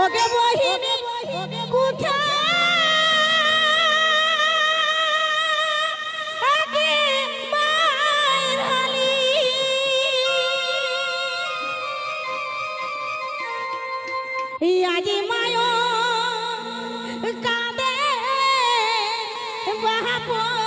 ওকে বহিনী কোথায়? আজি মায় কাঁদে বাহাপন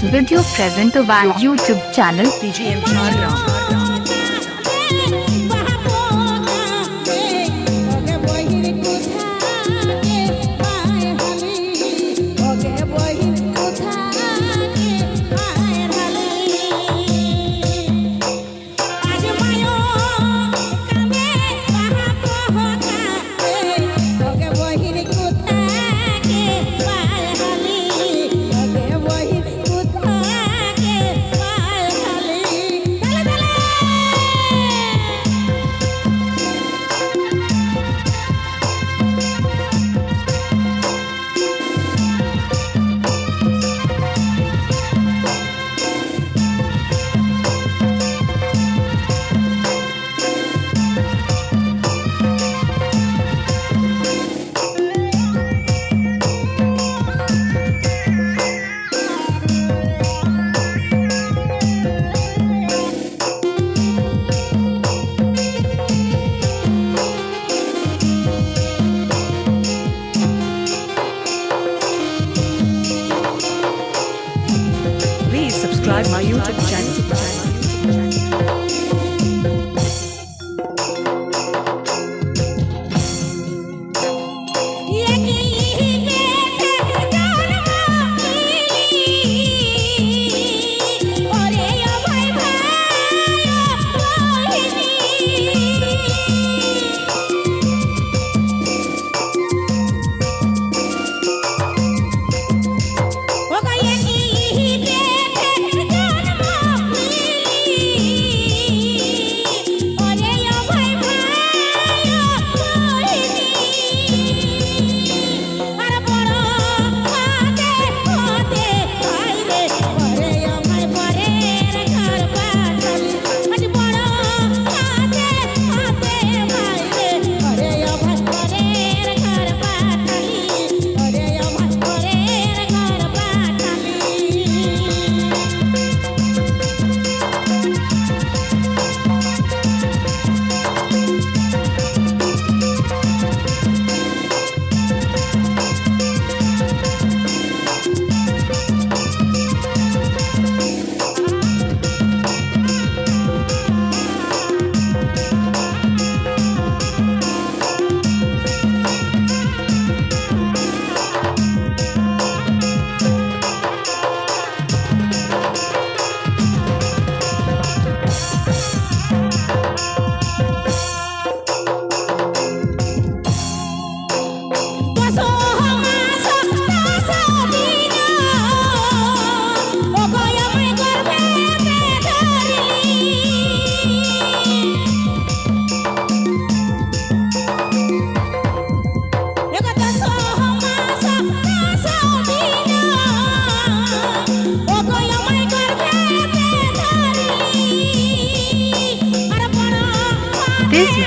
this video present of our YouTube channel PGMR.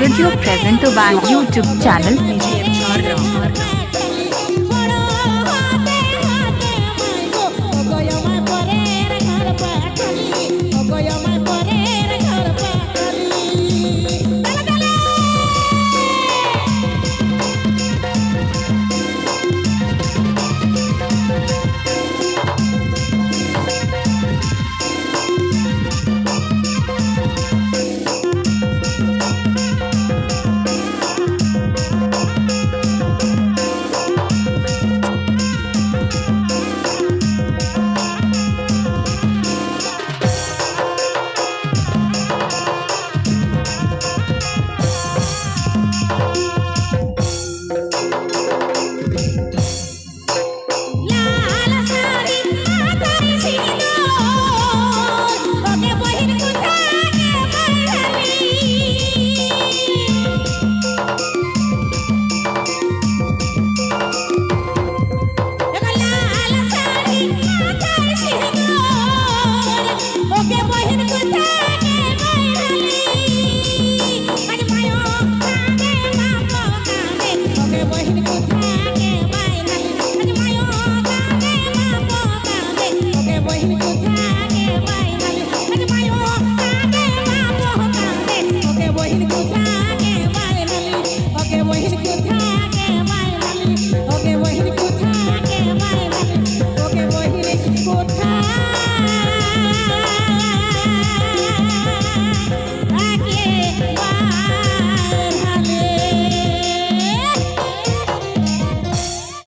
Video present to by YouTube channel